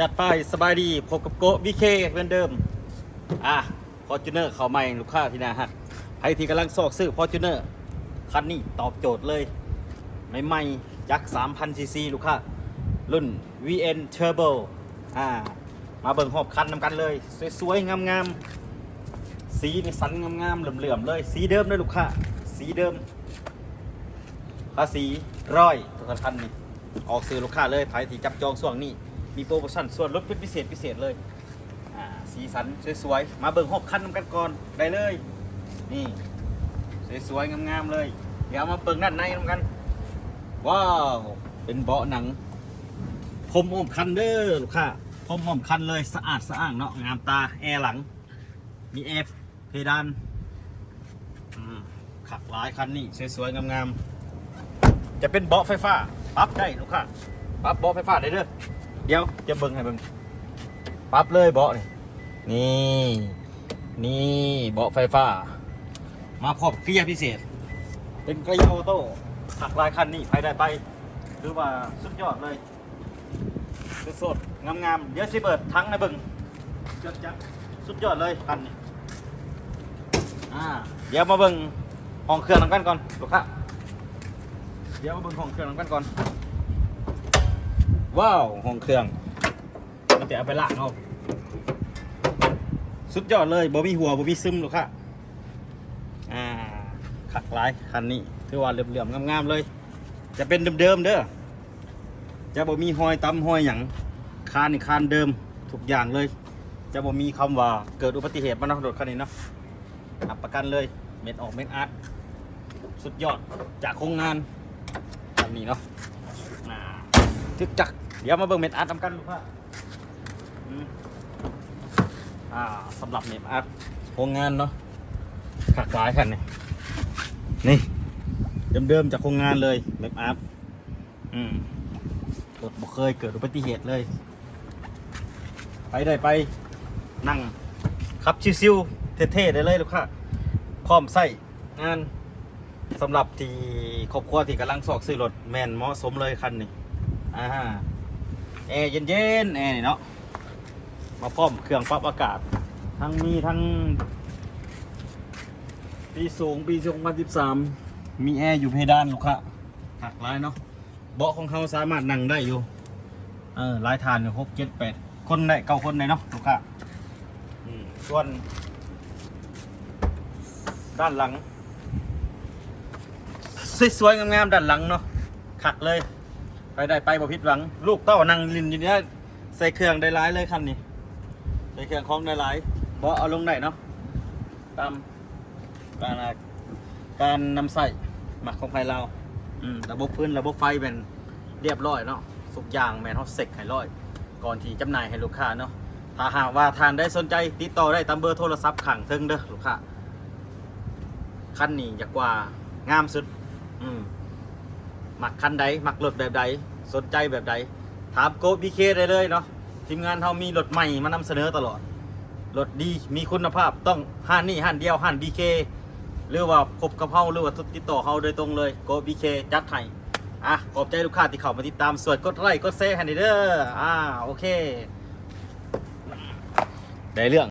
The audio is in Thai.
จัดไปสบายดีพบกับโกบีเคเหมือนเดิม อะฟอจูเนอร์เขาใหม่ลูกค้าที่น่าฮักใครที่กำลังสอกซื้อฟอจูเนอร์คันนี้ตอบโจทย์เลย ใหม่ๆยักษ์3,000ซีซีลูกค้า รุ่น VN Turbo อ่า มาเบิ่งหอบคันนำกันเลย สวยๆ งามๆ สีนี่สันงามๆ เหลื่อมๆ เลย สีเดิมเลยลูกค้า สีเดิม ภาษีร้อยทุกคันนี่ออกซื้อลูกค้าเลยภายที่จับจองส่วงนี้ มีโปรโมชั่นส่วนลดเป็นพิเศษพิเศษเลยอ่าสีสันสวยๆ มาเบิ่งหอบคันนำกันก่อนได้เลย นี่สวยๆงามๆเลย เดี๋ยวมาเบิ่งด้านในนำกัน ว้าว เป็นเบาะหนังพรมอ้อมคันเด้อลูกค้าพรมอ้อมคันเลยสะอาดสะอ้างเนาะงามตาแอร์หลัง มีแอร์เพดานขักหลายคันนี่สวยๆงามๆจะเป็นเบาะไฟฟ้าปั๊บได้ลูกค้าปั๊บเบาะไฟฟ้าได้เด้อ เดี๋ยวจะเบิ่งให้เบิ่งปั๊บเลยเบาะนี่นี่นี่เบาะไฟฟ้า มาพร้อมเกียร์พิเศษ เป็นเกียร์ออโต้ขักลายคันนี่ไปได้ไปหรือว่าสุดยอดเลยสดๆงามๆเดี๋ยวสิเปิดทั้งในเบึงจัดจัดสุดยอดเลยคันนี้อ่าเดี๋ยวมาเบิ่งห้องเครื่องน้ำกันก่อนลูกค้าเดี๋ยวมาเบิ่งห้องเครื่องน้ำกันก่อน ว้าวห้องเครื่อง มันจะเอาไปล้างเอาสุดยอดเลยบ่มีหัวบ่มีซึมลูกค้าอ่าขักลายคันนี้ถือว่าเหลื่อมๆงามๆเลย จะเป็นเดิมๆเด้อจะบ่มีหอยตำหอยหยังคานนี่คานเดิมทุกอย่างเลย จะบ่มีคำว่าเกิดอุบัติเหตุมาเนาะรถคันนี้เนาะอับประกันเลยเม็ดออกเม็ดอาร์ตสุดยอดจากโครงงานคันนี้เนาะทึกจักร เดี๋ยวมาเบิ่งเม็ดอาร์ตทำกันลูกค้าอืมอ่าสำหรับเม็ดอาร์ตโครงงานเนาะขักหลายคันนี่นี่เดิมๆจากโครงงานเลยเม็ดอาร์ตอืมรถบ่เคยเกิดอุบัติเหตุเลย ไปได้ไป นั่งขับชิวๆเท่ๆได้เลยลูกค้าพร้อมใส่งานสำหรับที่ครอบครัวที่กำลังสอกซื้อรถแมนเหมาะสมเลยคันนี้อ่า แอร์เย็นๆแอร์นี่เนาะมาพร้อมเครื่องปรับอากาศ ทั้งมีทั้งปีสูงปี2013มีแอร์อยู่เพดานลูกค้าหักร้ายเนาะเบาะของเขาสามารถนั่งได้อยู่เออหลายทานอยู่หกเจ็ดแปดคนได้เก้าคนได้เนาะลูกค้าส่วน ด้านหลังสวยๆงามๆด้านหลังเนาะขักเลย ไปได้ไปบ่ผิดหวัง ลูกเต้านั่งลินอยู่เนี่ยใส่เครื่องได้หลายเลยคันนี้ใส่เครื่องของได้หลายบาะเอาลงได้เนาะตามการการนำใส่หมักของไทยเราอืมระบบพื้นระบบไฟเป็นเรียบร้อยเนาะทุกยางแมนเขาเสกให้ร้อย ก่อนที่จำหน่ายให้ลูกค้าเนาะถ้าหากว่าทานได้สนใจติดต่อได้ตามเบอร์โทรศัพท์ขังเทิงเด้อลูกค้าคันนี้อยากว่างามสุด อืม มักคันใดมักรถแบบใดสนใจแบบใด ถามโกบีเคได้เลยเนาะทีมงานเรามีรถใหม่มานำเสนอตลอดรถดีมีคุณภาพต้องห้านนี่ห้านเดียวห้านบีเคหรือว่าพบกับเฮาหรือว่าติดต่อเฮาโดยตรงเลยโกบีเคจัดให้อะขอบใจลูกค้าที่เข้ามาติดตามส่วนกดไลค์กดแชร์ให้หน่อยเด้ออ่าโอเค ได้เรื่อง